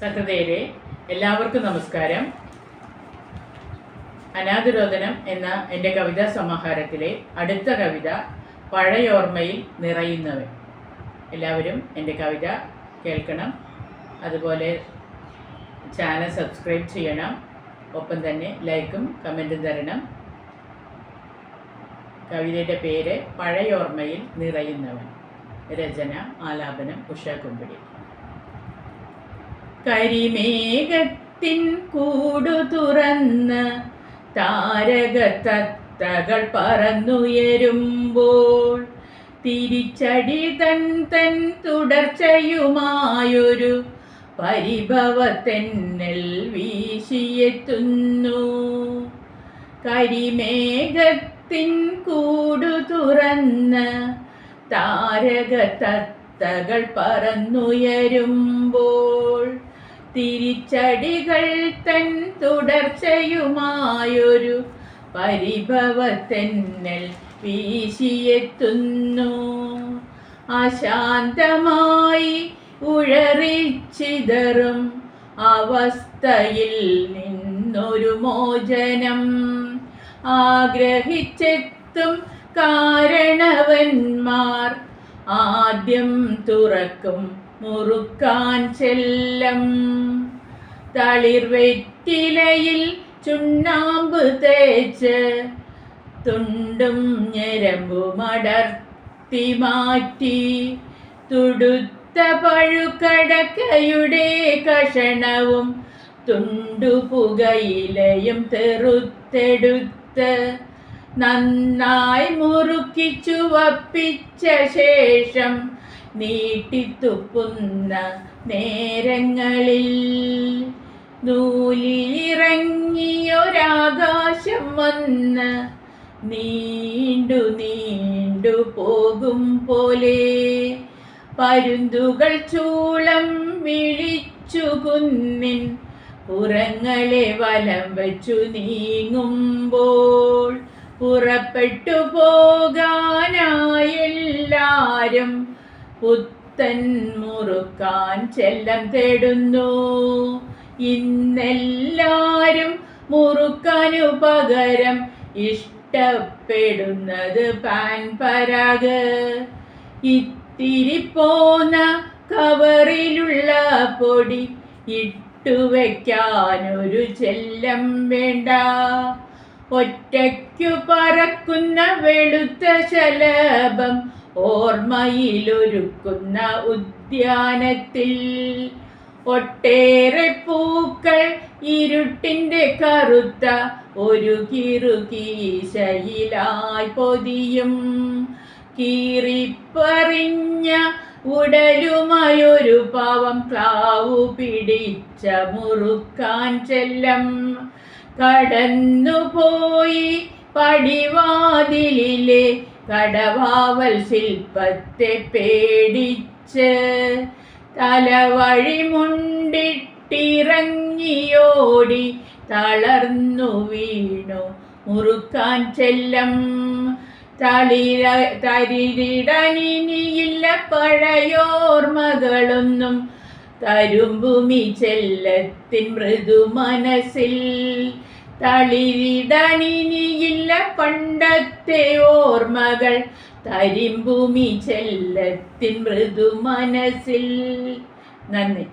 സഹൃദയരെ എല്ലാവർക്കും നമസ്കാരം. അനാതിരോധനം എന്ന എന്റെ കവിതാ സമാഹാരത്തിലെ അടുത്ത കവിത പഴയോർമ്മയിൽ നിറയുന്നവൻ. എല്ലാവരും എന്റെ കവിത കേൾക്കണം. അതുപോലെ ചാനൽ സബ്സ്ക്രൈബ് ചെയ്യണം. ഒപ്പം തന്നെ ലൈക്കും കമന്റും തരണം. കവിതയുടെ പേര് പഴയോർമ്മയിൽ നിറയുന്നവൻ. രചന ആലാപനം ഉഷ കുമ്പിടി. കരിമേഘത്തിൻ കൂടു തുറന്ന് താരകത്തത്തകൾ പറന്നുയരുമ്പോൾ തിരിച്ചടി തൻ തൻ തുടർച്ചയുമായൊരു പരിഭവത്തെന്നൽ വീശിയെത്തുന്നു. കരിമേഘത്തിൻ കൂടു തുറന്ന് താരകത്തത്തകൾ പറന്നുയരുമ്പോൾ തിരിച്ചടികൾ തൻ തുടർച്ചയുമായൊരു പരിഭവത്തെന്നൽ വീശിയെത്തുന്നു. അശാന്തമായി ഉഴറിച്ചിതറും അവസ്ഥയിൽ നിന്നൊരു മോചനം. ആഗ്രഹിച്ചെത്തും കാരണവന്മാർ ആദ്യം തുറക്കും മുറുക്കാൻ ചെല്ലം. തളിർവെറ്റിലയിൽ ചുണ്ണാമ്പ് തേച്ച് തുണ്ടും ഞരമ്പുമടർത്തി മാറ്റി. തുടുത്ത പഴുക്കടക്കയുടെ കഷണവും തുണ്ടു പുകയിലയും തെറുത്തെടുത്ത് നന്നായി മുറുക്കി ചുവപ്പിച്ച ശേഷം നീട്ടിത്തുപ്പുന്ന നേരങ്ങളിൽ നൂലിറങ്ങിയൊരാകാശം വന്ന് നീണ്ടു നീണ്ടു പോകും പോലെ പരുന്തുകൾ ചൂളം വിളിച്ചു കുന്നിൻ പുറങ്ങളെ വലം വച്ചു നീങ്ങുമ്പോൾ പുറപ്പെട്ടു പോകാനായെല്ലാരും പുത്തൻ മുറുക്കാൻ ചെല്ലം തേടുന്നു. ഇന്നെല്ലാരും മുറുക്കാനു പകരം ഇഷ്ടപ്പെടുന്നത് പാൻ പരാഗ്. ഇത്തിരി പോന്ന കവറിലുള്ള പൊടി ഇട്ടുവെക്കാനൊരു ചെല്ലം വേണ്ട. ഒറ്റയ്ക്കു പറക്കുന്ന വെളുത്ത ശലഭം ഓർമ്മയിലൊരുക്കുന്ന ഉദ്യാനത്തിൽ ഒട്ടേറെ പൂക്കൾ ഇരുട്ടിന്റെ കറുത്ത ഒരു കിറുകീശയിലായി പൊതിയും. കീറിപ്പറിഞ്ഞ ഉടലുമായൊരു പാവം ക്ലാവു പിടിച്ച മുറുക്കാൻ ചെല്ലം. കടന്നുപോയി പടിവാതിലിലെ കടവാവൽ ശില്പത്തെ പേടിച്ച് തലവഴി മുണ്ടിട്ടിറങ്ങിയോടി തളർന്നു വീണു മുറുക്കാൻ ചെല്ലം. തളിര തരിരിടനിനിയില്ല പഴയോർമകളൊന്നും തരുമ്പുമി ചെല്ലത്തിൻ മൃദു മനസ്സിൽ തളിരിടനിനിയില്ല പണ്ടത്തെ ഓർമ്മകൾ. തരിമ്പുമി ചെല്ലത്തിൻ മൃദു മനസ്സിൽ. നന്ദി.